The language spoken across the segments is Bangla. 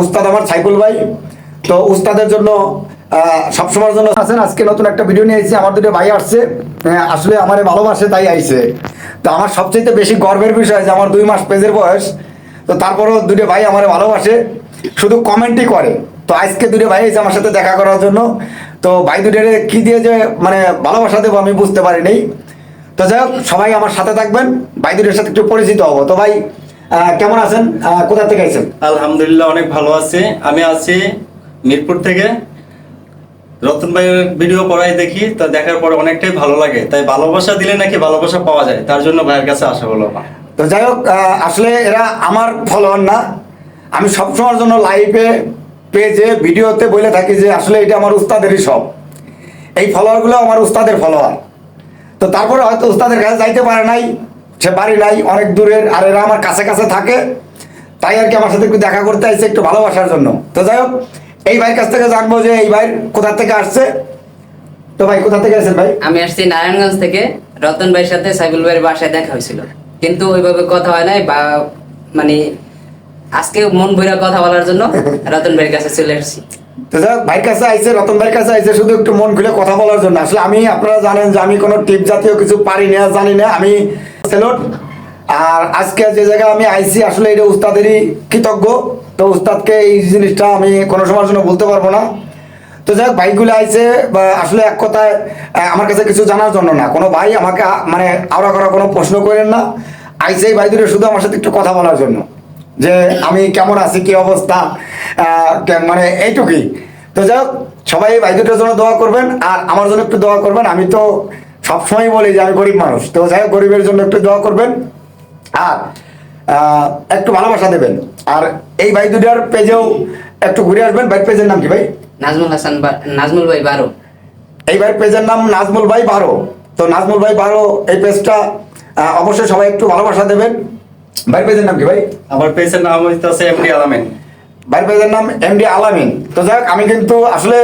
উস্তাদ আমার সাইকুল ভাই। তো উস্তাদের জন্য সবসময়ের জন্য আছেন। আজকে নতুন একটা ভিডিও নিয়ে এসেছি। আমার দুটো ভাই আসছে। আসলে আমারে ভালোবাসে, তাই আইছে। তো আমার সবচেয়ে বেশি গর্বের বিষয় যে আমার দুই মাস পেজের বয়স। তো তারপরও দুটো ভাই আমারে ভালোবাসে। শুধু কমেন্টই করে। তো আজকে দুটো ভাই এসে আমার সাথে দেখা করার জন্য। তো ভাই দুটোরে কি দিয়ে যে মানে ভালোবাসা দেবো আমি বুঝতে পারিনি। তো যাই হোক, সবাই আমার সাথে থাকবেন। ভাই দুটোর সাথে একটু পরিচিত হব। তো ভাই কেমন আছেন? কোথা থেকে আছেন আলহামদুলিল্লাহ অনেক ভালো আছি। আমি আছি মিরপুর থেকে। রতন ভাইয়ের ভিডিও পড়াই দেখি তা দেখার পরে অনেকটাই ভালো লাগে। তাই ভালোবাসা দিলে নাকি ভালোবাসা পাওয়া যায়? তার জন্য ভাইয়ের কাছে আসা হলো আমার। তো যাই হোক আসলে এরা আমার ফলোয়ার না। আমি সবসময়ের জন্য লাইভে পেজে ভিডিওতে বলে থাকি যে আসলে এটা আমার উস্তাদেরই সব এই ফলোয়ারগুলো আমার উস্তাদের ফলোয়ার। তো তারপরে হয়তো উস্তাদের কাছে যাইতে পারে নাই। সে বাড়ি নাই অনেক দূরের আর এরা আমার কাছে কাছে থাকে। তাই আর কি আমার সাথে একটু দেখা করতে আসছে একটু ভালোবাসার জন্য। তো যাই হোক এই ভাইয়ের কাছ থেকে জানব যে এই ভাই কোথা থেকে আসছে। তো ভাই কোথা থেকে আসছেন ভাই? আমি আসছি নারায়ণগঞ্জ থেকে। রতন ভাইয়ের সাথে সাইবুল ভাইয়ের বাসায় দেখা হয়েছিল। কিন্তু ওইভাবে কথা হয় নাই বা মানে আজকে মন ভরে কথা বলার জন্য রতন ভাইয়ের কাছে চলে আসছি। তো যাই ভাইয়ের কাছে আইসে রতন ভাইয়ের কাছে আইসে শুধু একটু মন খুলে কথা বলার জন্য। আসলে আমি আপনারা জানেন যে আমি কোনো টিপ জাতীয় কিছু পারি না জানি না। আমি সেলট। আর আজকে যে জায়গায় আমি আইসি আসলে এটা উস্তাদেরই কৃতজ্ঞ। তো উস্তাদকে এই জিনিসটা আমি কোনো সময়ের জন্য বলতে পারব না। তো যাই হোক, ভাইগুলো আইসে বা আসলে এক কথায় আমার কাছে কিছু জানার জন্য না। কোনো ভাই আমাকে মানে আওড়া করা কোনো প্রশ্ন করেন না। আইসে এই ভাই দুটো শুধু আমার সাথে একটু কথা বলার জন্য। যে আমি কেমন আছি, কি অবস্থা মানে এইটুকুই। তো যাই হোক, সবাই এই ভাই দুটোর জন্য দোয়া করবেন, আর আমার জন্য একটু দোয়া করবেন। আমি তো সবসময় বলি যে আমি গরিব মানুষ। তো যাই হোক গরিবের জন্য একটু দোয়া করবেন। আর একটু ভালোবাসা দেবেন। আর এই ভাই দুটার পেজেও একটু ঘুরে আসবেন। ভাই পেজের নাম কি ভাই? নাজমুল হাসান নাজমুল ভাই বারো। এই ভাই পেজের নাম নাজমুল ভাই বারো। তো নাজমুল ভাই বারো এই পেজটা অবশ্যই সবাই একটু ভালোবাসা দেবেন। ভাই পেজের নাম কি ভাই? আমার পেজের নাম হইতেছে এমডি আলামিন। ভাই পেজের নাম এমডি আলামিন। তো যাই হোক, আমি কিন্তু আসলে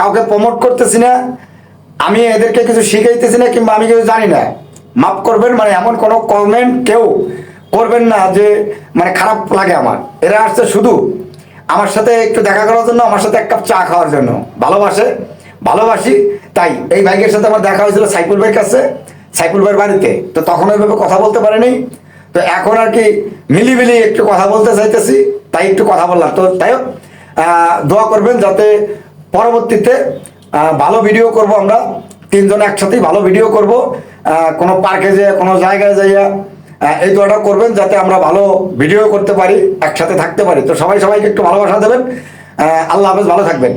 কাউকে প্রমোট করতেছি না। আমি এদেরকে কিছু শিখাইতেছি না কিংবা আমি কিছু জানি না। মাফ করবেন মানে এমন কোনো কমেন্ট কেউ করবেন না যে মানে খারাপ লাগে আমার। এরা আসছে শুধু আমার সাথে একটু দেখা করার জন্য, আমার সাথে এক কাপ চা খাওয়ার জন্য। ভালোবাসে, ভালোবাসি, তাই এই ভাইয়ের সাথে আমার দেখা হয়েছিল সাইকুল ভাইয়ের কাছে সাইকুল ভাইয়ের বাড়িতে। তো তখন ওইভাবে কথা বলতে পারেনি। তো এখন আর কি মিলিমিলি একটু কথা বলতে চাইতেছি, তাই একটু কথা বললাম। তো তাই দোয়া করবেন যাতে পরবর্তীতে ভালো ভিডিও করব আমরা। তিনজন একসাথেই ভালো ভিডিও করব। কোনো পার্কে যেয়ে, কোনো জায়গায় যাইয়া এই দোয়াটা করবেন যাতে আমরা ভালো ভিডিও করতে পারি, একসাথে থাকতে পারি। তো সবাই সবাইকে একটু ভালোবাসা দেবেন। আল্লাহ হাফেজ, ভালো থাকবেন।